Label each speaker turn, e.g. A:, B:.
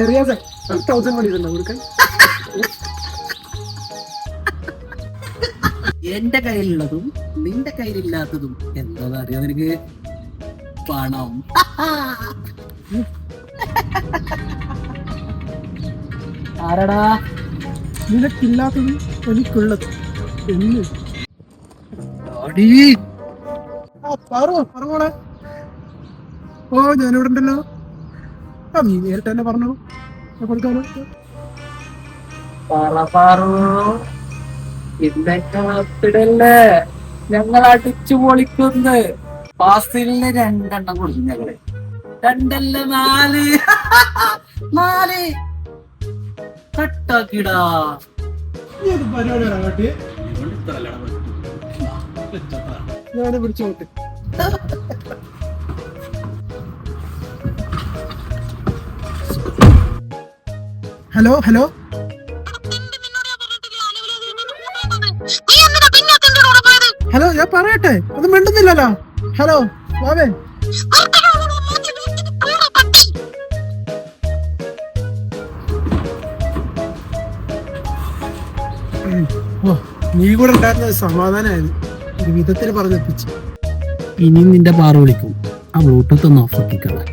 A: ചെറിയ തൗസൻഡ് മണി ഉണ്ടോ കൊടുക്കാൻ
B: എന്റെ കയ്യിലുള്ളതും നിന്റെ കയ്യിലില്ലാത്തതും എന്താ അറിയാം നിനക്ക് പണം. ആരടാ?
A: നിനക്കില്ലാത്തതും എനിക്കുള്ളത് എന്ന്. ഓ ഞാനിവിടെ ഉണ്ടല്ലോ ആ നീ നേരിട്ട് തന്നെ പറഞ്ഞു ഞാൻ കൊടുക്കാലോ
B: ഞങ്ങൾ അടിച്ചു പൊളിക്കുന്നു. ഫാസിലിന് രണ്ടെണ്ണം കൊടുക്കും ഞങ്ങൾ. രണ്ടല്ല നാല്? നാല്. കട്ടാക്കിടാ.
A: ഞാൻ പിടിച്ചു ഹലോ ഹലോ ഹലോ ഞാൻ പറയട്ടെ? അത് മിണ്ടുന്നില്ലല്ലോ. ഹലോ വാവേ. ഓ നീ കൂടെ ഉണ്ടായിരുന്ന സമാധാനമായിരുന്നു ഒരു വിധത്തിൽ പറഞ്ഞെത്തിച്ചു
B: ഇനിയും നിന്റെ പാറ വിളിക്കും. ആ ബ്ലൂടൂത്ത് ഒന്ന് ഓഫ് ആക്കിക്കളാം